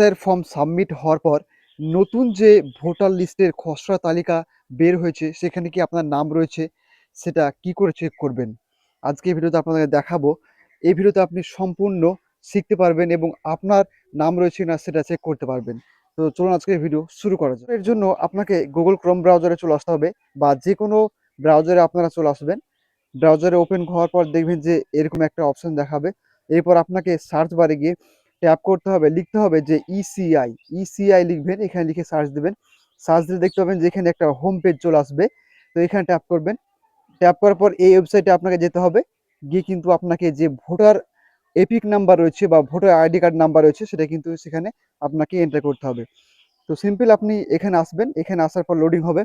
এসআইয়ের form submit হওয়ার পর নতুন যে ভোটার লিস্টের খসড়া তালিকা বের হয়েছে, সেখানে কি আপনার নাম রয়েছে? সেটা কি করে চেক করবেন? আজকে ভিডিওতে আপনাদের দেখাবো। এই ভিডিওতে আপনি সম্পূর্ণ শিখতে পারবেন এবং আপনার নাম রয়েছে না সেটা চেক করতে পারবেন। তো চলুন আজকের ভিডিও শুরু করা যাক। এর জন্য আপনাকে গুগল ক্রোম ব্রাউজারে চলে আসতে হবে বা যে কোনো ব্রাউজারে আপনারা চলে আসবেন। ব্রাউজারে ওপেন হওয়ার পর দেখবেন যে এরকম একটা অপশন দেখাবে। এরপর আপনাকে সার্চ বারে গিয়ে ট্যাপ করতে হবে, লিখতে হবে যে E ইসিআই ইসিআই লিখবেন, এখানে লিখে সার্চ দেবেন। সার্চ দিলে দেখতে পাবেন যে এখানে একটা হোম পেজ চলে আসবে। তো এখানে ট্যাপ করবেন। ট্যাপ করার পর এই ওয়েবসাইটে আপনাকে যেতে হবে। গিয়ে কিন্তু আপনাকে যে ভোটার এপিক নাম্বার রয়েছে বা ভোটার আইডি কার্ড নাম্বার রয়েছে, সেটা কিন্তু সেখানে আপনাকে এন্টার করতে হবে। তো সিম্পল আপনি এখানে আসবেন। এখানে আসার পর লোডিং হবে।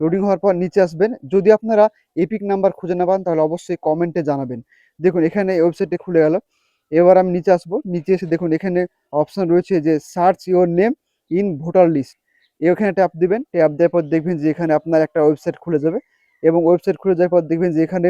লোডিং হওয়ার পর নিচে আসবেন। যদি আপনারা এপিক নাম্বার খুঁজে না পান, তাহলে অবশ্যই কমেন্টে জানাবেন। দেখুন, এখানে ওয়েবসাইটে খুলে গেল। এবার আমি নিচে আসব। নিচে এসে দেখুন, এখানে অপশন রয়েছে যে search your name in voter list এখানে ট্যাপ দিবেন ট্যাপ দেওয়ার পর দেখবেন যে এখানে আপনার একটা ওয়েবসাইট খুলে যাবে এবং ওয়েবসাইট খুলে যাওয়ার পর দেখবেন যে এখানে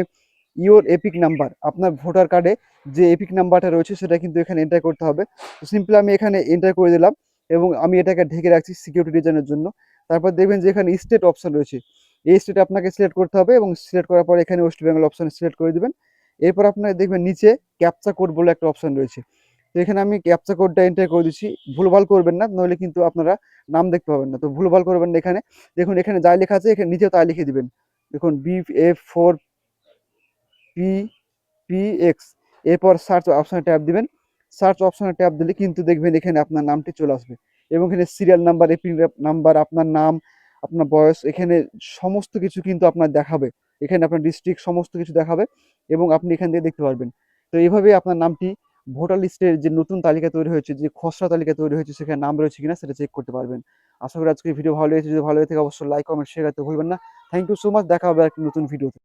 ইওর এপিক নাম্বার আপনার ভোটার কার্ডে যে এপিক নাম্বারটা রয়েছে সেটা কিন্তু এখানে এন্টার করতে হবে। তো সিম্পলি আমি এখানে এন্টার করে দিলাম এবং আমি এটাকে ঢেকে রাখছি সিকিউরিটি রিজনের জন্য। তারপর দেখবেন যে এখানে স্টেট অপশন রয়েছে। এই স্টেট আপনাকে সিলেক্ট করতে হবে এবং সিলেক্ট করার পর এখানে ওয়েস্ট বেঙ্গল অপশন সিলেক্ট করে দিবেন। এরপর আপনার দেখবেন নিচে ক্যাপচা কোড বলে একটা অপশান রয়েছে। তো এখানে আমি ক্যাপচা কোডটা এন্টার করে দিচ্ছি। ভুলভাল করবেন না, নইলে কিন্তু আপনারা নাম দেখতে পাবেন না। তো ভুলভাল করবেন না এখানে। দেখুন, এখানে যাই লেখা আছে, এখানে নিচেও তাই লিখে দিবেন। দেখুন B F four P P X এরপর সার্চ অপশনে ট্যাপ দিবেন। সার্চ অপশনে ট্যাপ দিলে কিন্তু দেখবেন এখানে আপনার নামটি চলে আসবে। এবং এখানে সিরিয়াল নাম্বার এপি নাম্বার আপনার নাম, আপনার বয়স, এখানে সমস্ত কিছু কিন্তু আপনার দেখাবে। এখানে আপনার ডিস্ট্রিক্ট সমস্ত কিছু দেখাবে এবং আপনি এখান থেকে দেখতে পারবেন। তো এইভাবে আপনার নামটি ভোটার লিস্টের যে নতুন তালিকা তৈরি হয়েছে, যে খসড়া তালিকা তৈরি হয়েছে, সেখানে নাম রয়েছে কিনা সেটা চেক করতে পারবেন। আশা করি আজকে ভিডিও ভালো হয়েছে যদি ভালো হয়ে থাকে, অবশ্যই লাইক কমেন্ট শেয়ার করতে ভুলবেন না। থ্যাংক ইউ সো মাচ দেখা হবে একটি নতুন ভিডিওতে